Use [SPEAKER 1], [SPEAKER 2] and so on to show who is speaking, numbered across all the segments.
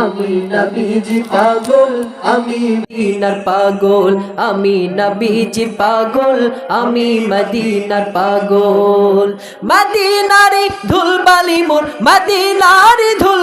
[SPEAKER 1] আমি নবীজি পাগল, আমি মদিনার পাগল, আমি নবীজি পাগল, আমি মদিনার পাগল। মদিনারি ধুলবালি মোর, মদিনারি ধুল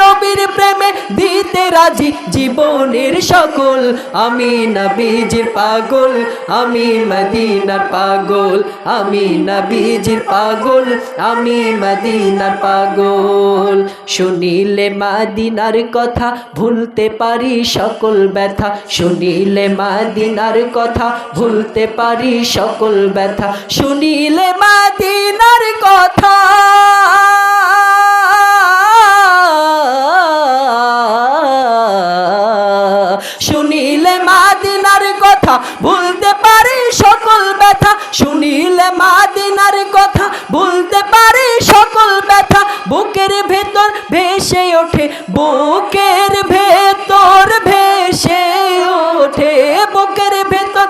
[SPEAKER 1] নবীর প্রেমে দিতে রাজি জীবনের সকল। আমি নবীজির পাগল, আমি মদিনার পাগল, আমি নবীজির পাগল, আমি মদিনার পাগল। শুনিলে মাদিনার কথা ভুলতে পারি সকল ব্যথা। শুনিলে মাদিনার কথা ভুলতে পারি সকল ব্যথা। শুনিলে মাদিনার কথা কথা। ভুলতে পারি সকল ব্যথা, শুনিলে মাদিনার কথা। ভুলতে পারি সকল ব্যথা, বুকের ভেতর ভেসে ওঠে। বুকের ভেতর ভেসে ওঠে, বুকের ভেতর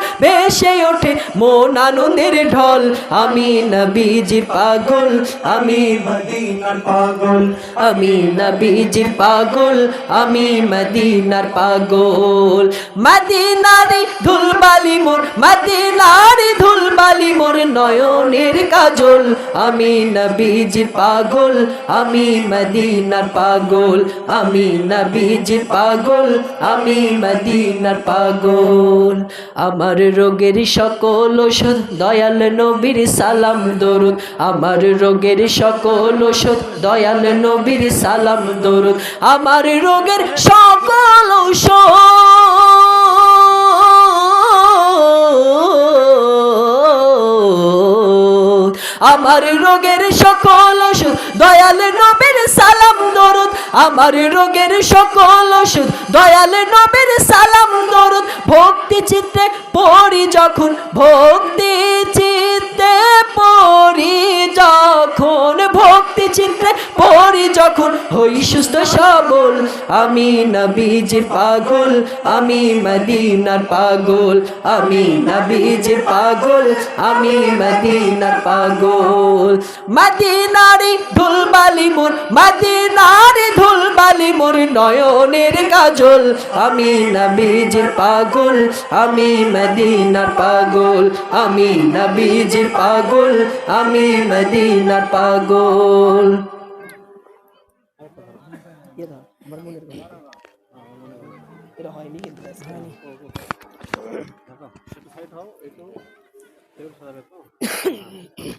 [SPEAKER 1] ভেসে ওঠে মন আনন্দের ঢল। আমি নবীজির পাগল, আমি
[SPEAKER 2] মদিনার পাগল,
[SPEAKER 1] আমি নবীজির পাগল, আমি মদিনার পাগল। মদিনারে ধুলবালি মোর, মদিনারে ধুলবালি মোর নয়নের কাজল। আমি নবীজির পাগল, আমি মদিনার পাগল, আমি নবীজির পাগল, আমি মদিনার পাগল। আমার রোগের সকল ওষুধ, দয়াল নবীর সালাম দরুদ। আমার রোগের সকল ওষুধ, দয়াল নবীর সালাম দরুদ। আমার রোগের সকল ঔষধ আমার রোগের সকল ওষুধ, দয়াল নবীর সালাম দরুদ। আমার রোগের সকল ওষুধ, দয়াল নবীর সালাম দরুদ, ভক্তি চিত্তে পড়ি যখন, ভক্তি চিত্তে পড়ি যখন, ভক্তি চিত্তে পড়ি যখন, হই সুস্থ সবল, আমি নবীজির পাগল, আমি মদিনার পাগল, আমি নবীজির পাগল, আমি মদিনার পাগল। মদিনারি ধুলবালি মোর মদিনারি ধুলবালি মোর নয়নের কাজল। আমি নবীজির পাগল আমি মদিনার পাগল আমি নবীজির পাগল আমি মদিনার পাগল।
[SPEAKER 3] এটা হয়নি কিন্তু হয়নি
[SPEAKER 4] সাইড হও একটু সাজাবে তো?